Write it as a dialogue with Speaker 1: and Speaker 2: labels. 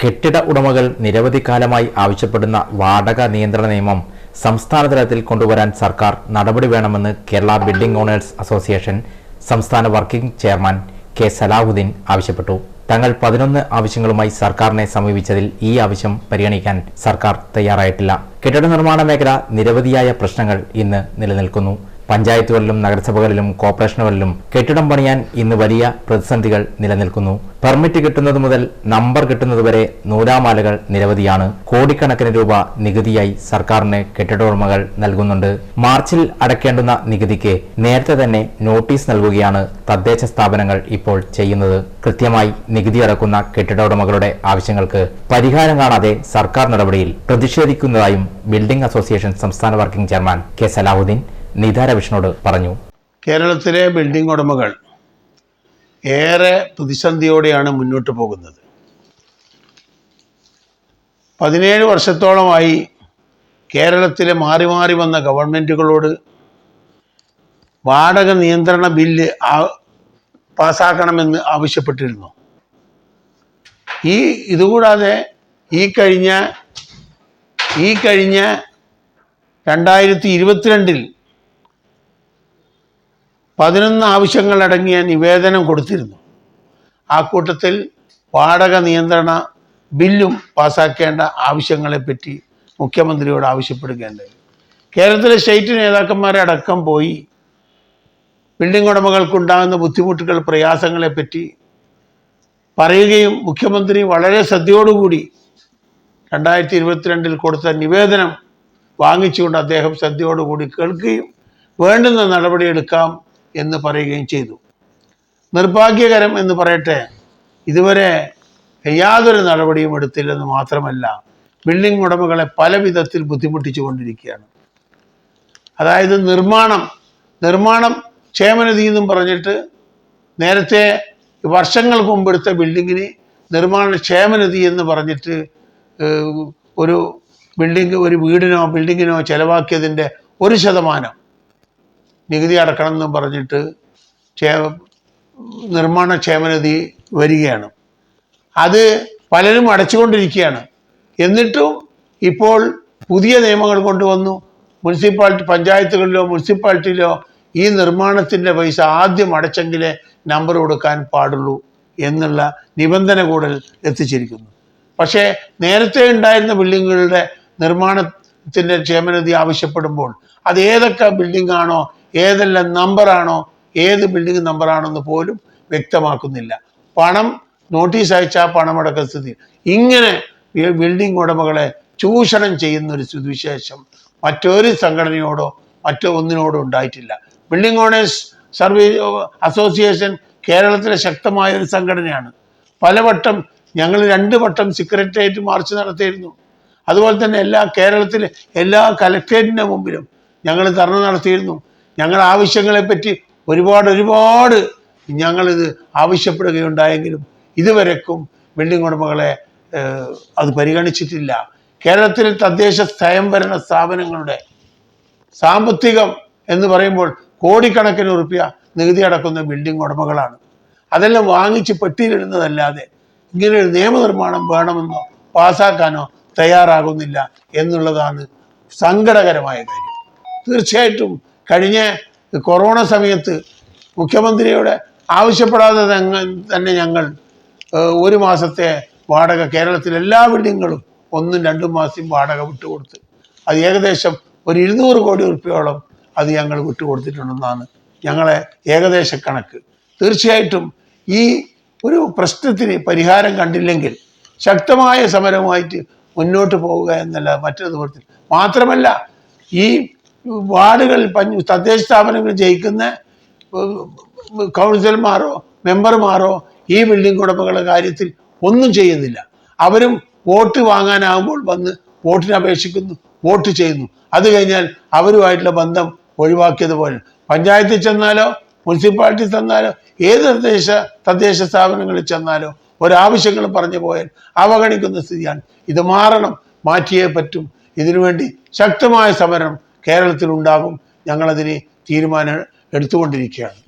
Speaker 1: കെട്ടിട ഉടമകൾ നിരവധി കാലമായി ആവശ്യപ്പെടുന്ന വാടക നിയന്ത്രണ നിയമം സംസ്ഥാന തലത്തിൽ കൊണ്ടുവരാൻ സർക്കാർ നടപടി വേണമെന്ന് കേരള ബിൽഡിംഗ് ഓണേഴ്സ് അസോസിയേഷൻ സംസ്ഥാന വർക്കിംഗ് ചെയർമാൻ കെ സലാഹുദ്ദീൻ ആവശ്യപ്പെട്ടു. തങ്ങൾ പതിനൊന്ന് ആവശ്യങ്ങളുമായി സർക്കാരിനെ സമീപിച്ചതിൽ ഈ ആവശ്യം പരിഗണിക്കാൻ സർക്കാർ തയ്യാറായിട്ടില്ല. കെട്ടിട നിർമ്മാണ മേഖല നിരവധിയായ പ്രശ്നങ്ങൾ ഇന്ന് നിലനിൽക്കുന്നു. പഞ്ചായത്തുകളിലും നഗരസഭകളിലും കോർപ്പറേഷനുകളിലും കെട്ടിടം പണിയാൻ ഇന്ന് വലിയ പ്രതിസന്ധികൾ നിലനിൽക്കുന്നു. പെർമിറ്റ് കിട്ടുന്നത് മുതൽ നമ്പർ കിട്ടുന്നതുവരെ നൂലാമാലകൾ നിരവധിയാണ്. കോടിക്കണക്കിന് രൂപ നികുതിയായി സർക്കാരിന് കെട്ടിട ഉടമകൾ നൽകുന്നുണ്ട്. മാർച്ചിൽ അടയ്ക്കേണ്ടുന്ന നികുതിക്ക് നേരത്തെ തന്നെ നോട്ടീസ് നൽകുകയാണ് തദ്ദേശ സ്ഥാപനങ്ങൾ ഇപ്പോൾ ചെയ്യുന്നത്. കൃത്യമായി നികുതി അടക്കുന്ന കെട്ടിട ഉടമകളുടെ ആവശ്യങ്ങൾക്ക് പരിഹാരം കാണാതെ സർക്കാർ നടപടിയിൽ പ്രതിഷേധിക്കുന്നതായും ബിൽഡിംഗ് അസോസിയേഷൻ സംസ്ഥാന വർക്കിംഗ് ചെയർമാൻ കെ സലാഹുദ്ദീൻ വിഷ്ണുവോട് പറഞ്ഞു.
Speaker 2: കേരളത്തിലെ ബിൽഡിംഗ് ഉടമകൾ ഏറെ പ്രതിസന്ധിയോടെയാണ് മുന്നോട്ട് പോകുന്നത്. പതിനേഴ് വർഷത്തോളമായി കേരളത്തിലെ മാറി മാറി വന്ന ഗവൺമെന്റുകളോട് വാടക നിയന്ത്രണ ബില്ല് പാസ്സാക്കണമെന്ന് ആവശ്യപ്പെട്ടിരുന്നു. ഈ ഇതുകൂടാതെ ഈ കഴിഞ്ഞ ഈ കഴിഞ്ഞ രണ്ടായിരത്തി ഇരുപത്തിരണ്ടിൽ പതിനൊന്ന് ആവശ്യങ്ങളടങ്ങിയ നിവേദനം കൊടുത്തിരുന്നു. ആ കൂട്ടത്തിൽ വാടക നിയന്ത്രണ ബില്ലും പാസാക്കേണ്ട ആവശ്യങ്ങളെപ്പറ്റി മുഖ്യമന്ത്രിയോട് ആവശ്യപ്പെടുകയുണ്ടായി. കേരളത്തിലെ സ്റ്റേറ്റ് നേതാക്കന്മാരെ അടക്കം പോയി ബിൽഡിംഗ് ഉടമകൾക്കുണ്ടാകുന്ന ബുദ്ധിമുട്ടുകൾ പ്രയാസങ്ങളെപ്പറ്റി പറയുകയും മുഖ്യമന്ത്രി വളരെ ശ്രദ്ധയോടുകൂടി രണ്ടായിരത്തി ഇരുപത്തിരണ്ടിൽ കൊടുത്ത നിവേദനം വാങ്ങിച്ചുകൊണ്ട് അദ്ദേഹം ശ്രദ്ധയോടുകൂടി കേൾക്കുകയും വേണ്ടുന്ന നടപടിയെടുക്കാം എന്ന് പറയുകയും ചെയ്തു. നിർഭാഗ്യകരം എന്ന് പറയട്ടെ ഇതുവരെ യാതൊരു നടപടിയും എടുത്തില്ലെന്ന് മാത്രമല്ല ബിൽഡിംഗ് ഉടമകളെ പല വിധത്തിൽ ബുദ്ധിമുട്ടിച്ചു കൊണ്ടിരിക്കുകയാണ്. അതായത് നിർമ്മാണം നിർമ്മാണം ക്ഷേമനിധി എന്നും പറഞ്ഞിട്ട് നേരത്തെ വർഷങ്ങൾക്ക് മുമ്പ് എടുത്ത ബിൽഡിങ്ങിന് നിർമ്മാണ ക്ഷേമനിധി എന്ന് പറഞ്ഞിട്ട് ഒരു ബിൽഡിംഗ് ഒരു വീടിനോ ബിൽഡിങ്ങിനോ ചെലവാക്കിയതിന്റെ ഒരു ശതമാനം നികുതി അടക്കണം എന്നും പറഞ്ഞിട്ട് നിർമ്മാണ ക്ഷേമനിധി വരികയാണ്. അത് പലരും അടച്ചുകൊണ്ടിരിക്കുകയാണ്. എന്നിട്ടും ഇപ്പോൾ പുതിയ നിയമങ്ങൾ കൊണ്ടുവന്നു. മുനിസിപ്പാലിറ്റി പഞ്ചായത്തുകളിലോ മുനിസിപ്പാലിറ്റിയിലോ ഈ നിർമ്മാണത്തിന്റെ പൈസ ആദ്യം അടച്ചെങ്കിലേ നമ്പർ കൊടുക്കാൻ പാടുള്ളൂ എന്നുള്ള നിബന്ധന കൂടൽ എത്തിച്ചിരിക്കുന്നു. പക്ഷേ നേരത്തെ ഉണ്ടായിരുന്ന ബിൽഡിങ്ങുകളുടെ നിർമ്മാണത്തിന്റെ ക്ഷേമനിധി ആവശ്യപ്പെടുമ്പോൾ അത് ഏതൊക്കെ ബിൽഡിംഗ് ആണോ ഏതെല്ലാം നമ്പറാണോ ഏത് ബിൽഡിംഗ് നമ്പറാണോ എന്ന് പോലും വ്യക്തമാക്കുന്നില്ല. പണം നോട്ടീസ് അയച്ചാൽ പണമടക്ക സ്ഥിതി. ഇങ്ങനെ ബിൽഡിംഗ് ഉടമകളെ ചൂഷണം ചെയ്യുന്ന ഒരു സ്ഥിതിവിശേഷം മറ്റൊരു സംഘടനയോടോ മറ്റോ ഒന്നിനോടോ ഉണ്ടായിട്ടില്ല. ബിൽഡിംഗ് ഓണേഴ്സ് സർവീസ് അസോസിയേഷൻ കേരളത്തിലെ ശക്തമായ ഒരു സംഘടനയാണ്. പലവട്ടം ഞങ്ങൾ രണ്ട് വട്ടം സെക്രട്ടേറിയറ്റ് മാർച്ച് നടത്തിയിരുന്നു. അതുപോലെ തന്നെ എല്ലാ കേരളത്തിലെ എല്ലാ കലക്ട്രേറ്റിന്റെ മുമ്പിലും ഞങ്ങൾ ധർണ നടത്തിയിരുന്നു. ഞങ്ങളുടെ ആവശ്യങ്ങളെപ്പറ്റി ഒരുപാട് ഒരുപാട് ഞങ്ങളിത് ആവശ്യപ്പെടുകയുണ്ടായെങ്കിലും ഇതുവരെക്കും ബിൽഡിംഗ് ഉടമകളെ അത് പരിഗണിച്ചിട്ടില്ല. കേരളത്തിൽ തദ്ദേശ സ്വയംഭരണ സ്ഥാപനങ്ങളുടെ സാമ്പത്തികം എന്ന് പറയുമ്പോൾ കോടിക്കണക്കിന് റുപ്യ നികുതി അടക്കുന്ന ബിൽഡിംഗ് ഉടമകളാണ്. അതെല്ലാം വാങ്ങിച്ച് പെട്ടിയിലിടുന്നതല്ലാതെ ഇങ്ങനെ ഒരു നിയമനിർമ്മാണം വേണമെന്നോ പാസാക്കാനോ തയ്യാറാകുന്നില്ല എന്നുള്ളതാണ് സങ്കടകരമായ കാര്യം. തീർച്ചയായിട്ടും കഴിഞ്ഞ കൊറോണ സമയത്ത് മുഖ്യമന്ത്രിയുടെ ആവശ്യപ്പെടാതെ തന്നെ ഞങ്ങൾ ഒരു മാസത്തെ വാടക കേരളത്തിലെ എല്ലാ ബിൽഡിങ്ങുകളും ഒന്നും രണ്ടും മാസം വാടക വിട്ടുകൊടുത്ത് അത് ഏകദേശം ഒരു ഇരുന്നൂറ് കോടി റുപ്യോളം അത് ഞങ്ങൾ വിട്ടുകൊടുത്തിട്ടുണ്ടെന്നാണ് ഞങ്ങളെ ഏകദേശ കണക്ക്. തീർച്ചയായിട്ടും ഈ ഒരു പ്രശ്നത്തിന് പരിഹാരം കണ്ടില്ലെങ്കിൽ ശക്തമായ സമരവുമായിട്ട് മുന്നോട്ട് പോവുക എന്നല്ല മറ്റൊരു നിവൃത്തി മാത്രമല്ല ഈ വാർഡുകളിൽ പഞ്ച് തദ്ദേശ സ്ഥാപനങ്ങൾ ജയിക്കുന്ന കൗൺസിലർമാരോ മെമ്പർമാരോ ഈ ബിൽഡിംഗ് ഉടമകളുടെ കാര്യത്തിൽ ഒന്നും ചെയ്യുന്നില്ല. അവരും വോട്ട് വാങ്ങാനാകുമ്പോൾ വന്ന് വോട്ടിന് അപേക്ഷിക്കുന്നു വോട്ട് ചെയ്യുന്നു. അത് കഴിഞ്ഞാൽ അവരുമായിട്ടുള്ള ബന്ധം ഒഴിവാക്കിയതുപോലെ പഞ്ചായത്തിൽ ചെന്നാലോ മുനിസിപ്പാലിറ്റി ചെന്നാലോ ഏത് തദ്ദേശ തദ്ദേശ സ്ഥാപനങ്ങളിൽ ചെന്നാലോ ഒരാവശ്യങ്ങൾ പറഞ്ഞു പോയാൽ അവഗണിക്കുന്ന സ്ഥിതിയാണ്. ഇത് മാറണം മാറ്റിയേ പറ്റും. ഇതിനുവേണ്ടി ശക്തമായ സമരം കേരളത്തിൽ ഉണ്ടാകും ഞങ്ങളതിന് തീരുമാനം എടുത്തുകൊണ്ടിരിക്കുകയാണ്.